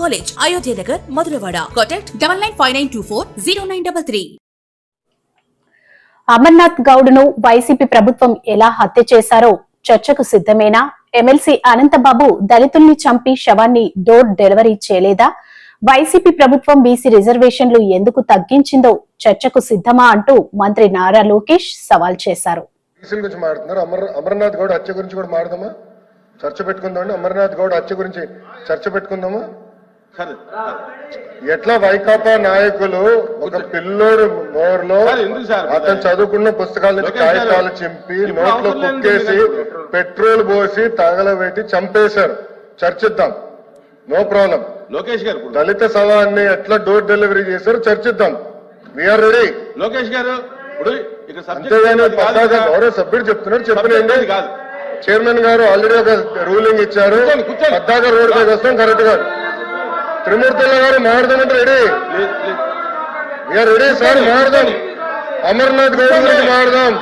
college Ayodhya Nagar Madhurawada contact double nine five nine two four zero nine double three Amarnath గౌడ్ను YCP ప్రభుత్వం ఎలా హత్య చేశారో చర్చకు సిద్ధమేనా? ఎమ్మెల్సీ అనంతబాబు దళితుల్ని చంపి శవాన్ని డోర్ డెలివరీ చేయలేదా? వైసీపీ ప్రభుత్వం బీసీ రిజర్వేషన్లు ఎందుకు తగ్గించిందో చర్చకు సిద్ధమా అంటూ మంత్రి నారా లోకేష్ సవాల్ చేశారు. బీసీల గురించి మాట్లాడుతున్నారు. అమర్ అమర్నాథ్ గౌడ్ హత్య గురించి కూడా మాడదామా చర్చ పెట్టుకుందామండి అమర్నాథ్ గౌడ్ హత్య గురించి చర్చ పెట్టుకుందామా? ఎట్లా వైకాపా నాయకులు ఒక పిల్లోడు నోరులో? అతను చదువుకున్న పుస్తకాల నుంచి గారు, కాగితాలు చింపి నోట్లో కుక్కేసి పెట్రోల్. పోసి తగలబెట్టి చంపేశారు. చర్చిద్దాం. No problem. లోకేష్ గారు దళిత సవాన్ని ఎట్లా డోర్ డెలివరీ చేశారో చర్చిద్దాం. వీఆర్ రెడీ లోకేష్ గారు ఇప్పుడు అంతేగాని. గౌరవ సభ్యుడు చెప్తున్నారు చెప్పనండి కాదు. చైర్మన్ గారు ఆల్రెడీ ఒక రూలింగ్ ఇచ్చారు. పద్దాక రోడ్ పైకి వస్తాం కరెక్ట్గా. త్రిమూర్తుల గారు మాడదామంటే ready. We are ready sir మాడదాం Amarnath Goud గురించి మాడదాం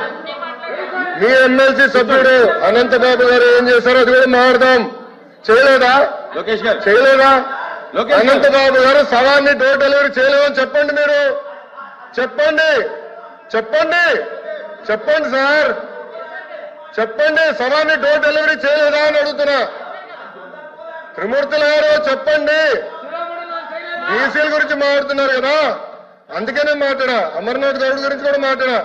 మీ ఎమ్మెల్సీ సభ్యుడు అనంతబాబు గారు ఏం చేశారో అది కూడా మాడదాం చేయలేదా? లోకేష్ గారు. చేయలేదా? లోకేష్ గారు. అనంతబాబు గారు సవాన్ని డోర్ డెలివరీ చేయలేదని చెప్పండి మీరు. చెప్పండి. చెప్పండి. చెప్పండి సార్. చెప్పండి సవాన్ని డోర్ డెలివరీ చేయలేదా అని అడుగుతున్నా. త్రిమూర్తుల గారు చెప్పండి. బీసీల గురించి మాట్లాడుతున్నారు కదా. అందుకనే మాట్లాడా. అమర్నాథ్ గౌడ్ గురించి కూడా మాట్లాడా.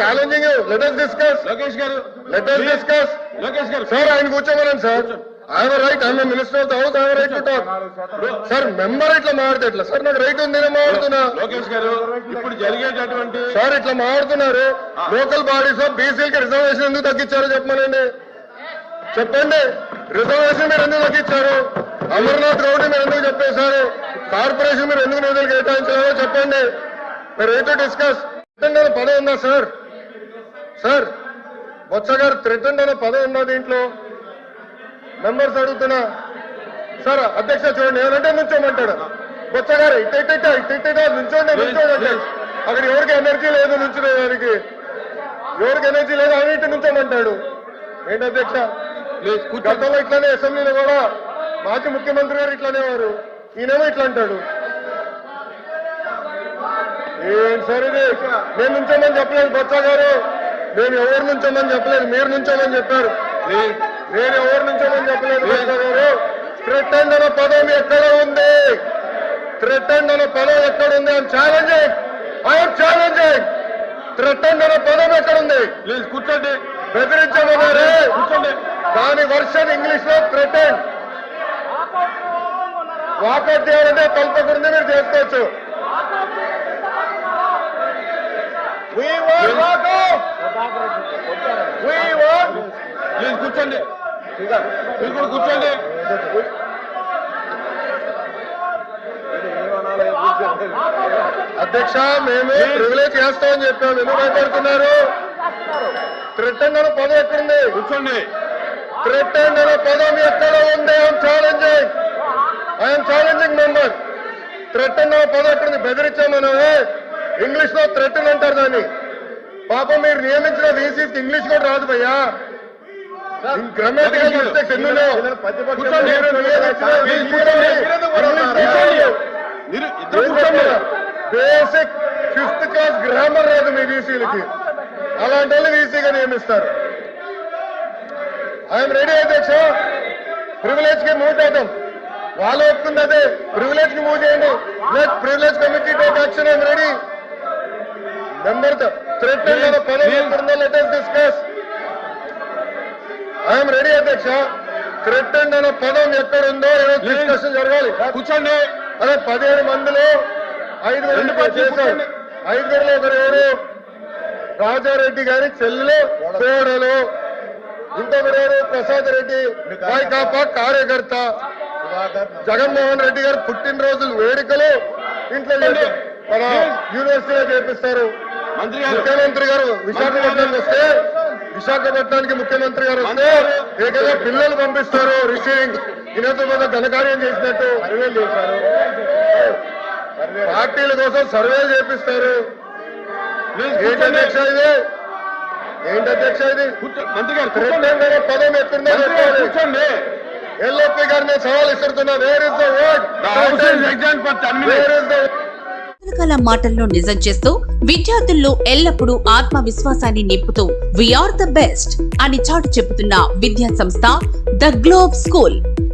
Challenging let us discuss Lokesh garu. Let us discuss Lokesh garu. Sir ఆయన కూర్చోమనండి సార్ ఆయన రైట్ ఆయన మినిస్టర్ ఆఫ్ హౌస్ ఆయన రైట్ టాక్ సార్ మెంబర్ ఇట్లా మాడితే ఎట్లా? సార్ నాకు రైట్ ఉంది నేను మాడుతున్నా లోకేష్ గారు ఇప్పుడు జరిగేటటువంటి సార్ ఇట్లా మాడుతున్నారు లోకల్ బాడీస్ బీసీలకి రిజర్వేషన్ ఎందుకు తగ్గించారో చెప్పమనండి. చెప్పండి. రిజర్వేషన్ మీరు ఎందుకు తగ్గించారు? అమర్నాథ్ గౌడ్ మీరు ఎందుకు చెప్పేశారు? కార్పొరేషన్ మీరు ఎందుకు నిధులు కేటాయించారో చెప్పండి. మీరు రైట్ డిస్కస్. థ్రెటన్ అనే పదం ఉందా సార్? సార్ బొత్స గారు థ్రెటన్ అనే పదం ఉందా దీంట్లో? మెంబర్స్ అడుగుతున్నా. సార్ అధ్యక్ష చూడండి ఏమంటే నుంచోమంటాడు. బొత్స గారు ఇట్ట ఇట్ట నుంచోండి నుంచోండి అక్కడ ఎవరికి ఎనర్జీ లేదు నుంచునేదానికి ఎవరికి ఎనర్జీ లేదు ఆయన ఇటు నుంచోమంటాడు. ఏంటి అధ్యక్ష? గతంలో ఇట్లానే అసెంబ్లీలో కూడా మాజీ ముఖ్యమంత్రి గారు ఇట్లానే వారు. ఈయనేమో ఇట్లా అంటాడు. ఏం సార్ నేను నుంచోమని చెప్పలేదు బొత్స గారు. నేను ఎవరు నుంచోమని చెప్పలేదు మీరు నుంచోమని చెప్పారు. నేను ఎవరు నుంచోమని చెప్పలేదు బొత్స గారు. థ్రెటెండ్ అనే పదం ఎక్కడ ఉంది? థ్రెటెండ్ అనే పదం ఎక్కడ ఉంది? I'm challenging I'm challenging threatened అనే పదం ఎక్కడ ఉంది? ప్లీజ్ కూర్చోండి. బెదిరించమన్నారే. కూర్చోండి. దాని వర్షన్ ఇంగ్లీష్లో థ్రెటెండ్ వాకౌట్ చేయాలంటే తలపకుండా మీరు చేసుకోవచ్చు ప్లీజ్ కూర్చోండి. మీరు కూడా కూర్చోండి. అధ్యక్ష మేము ప్రివిలేజ్ చేస్తామని చెప్పాము ఎందుకు భయపడుతున్నారు థ్రెటెండ్ అనే పదం ఎక్కడుంది? కూర్చోండి. అనే పదం ఎక్కడ ఉంది? I'm challenging I'm challenging member threatened అనే పదం ఎక్కడుంది బెదిరించామనమే ఇంగ్లీష్లో థ్రెటన్ అంటారు దాన్ని. పాపం మీరు నియమించిన వీసీస్ ఇంగ్లీష్ కూడా రాదు భయ్యా. గ్రామాటికల్ మిస్టేక్స్ ఎన్నో బేసిక్ ఫిఫ్త్ క్లాస్ గ్రామర్ రాదు మీ వీసీలకి అలాంటి వాళ్ళు వీసీగా నియమిస్తారు. ఐఎమ్ రెడీ అధ్యక్ష. ప్రివిలేజ్కి మూవ్ చేద్దాం వాళ్ళు ఒప్పుకుంది అదే ప్రివిలేజ్కి మూవ్ చేయండి. Let privilege committee take action I'm ready member threat let discuss I'm ready అధ్యక్ష థ్రెట్ అనే పదం ఎక్కడుందో డిస్కషన్ జరగాలి. కూర్చోండి. అదే పదిహేడు మందిలో రెండు పార్టీలు చేశారు కూర్చోండి. ఐదుగురులో ఒకరు ఎవరు రాజారెడ్డి గారి చెల్లెలు కోడలు ఇంకొకరు ఎవరు ప్రసాద్ రెడ్డి వైకాపా కార్యకర్త. జగన్మోహన్ రెడ్డి గారు పుట్టినరోజులు వేడుకలు ఇంట్లో. మన యూనివర్సిటీలో చేపిస్తారు. ముఖ్యమంత్రి గారు విశాఖపట్నం వస్తే విశాఖపట్నానికి ముఖ్యమంత్రి గారు వస్తే ఏకంగా పిల్లలు పంపిస్తారు రిసీవింగ్ ఇనంత పెద్ద ఘనకార్యం చేసినట్టు సర్వేలు చేశారు. పార్టీల కోసం సర్వేలు చేపిస్తారు. ఏంటి అధ్యక్ష ఇది? ఏంటి అధ్యక్ష ఇది? మంత్రి గారు కూర్చోండి. ప్రెసిడెంట్ గారు పదం ఎత్తుందో చెప్పాలి. ఎల్ఓపి గారిని సవాల్ ఇస్తున్నా where is the. Where the మాటలను నిజం చేస్తూ విద్యార్థుల్లో ఎల్లప్పుడూ ఆత్మవిశ్వాసాన్ని నింపుతూ వీఆర్ ద బెస్ట్ అని చాటు చెబుతున్న విద్యా సంస్థ ద గ్లోబ్ స్కూల్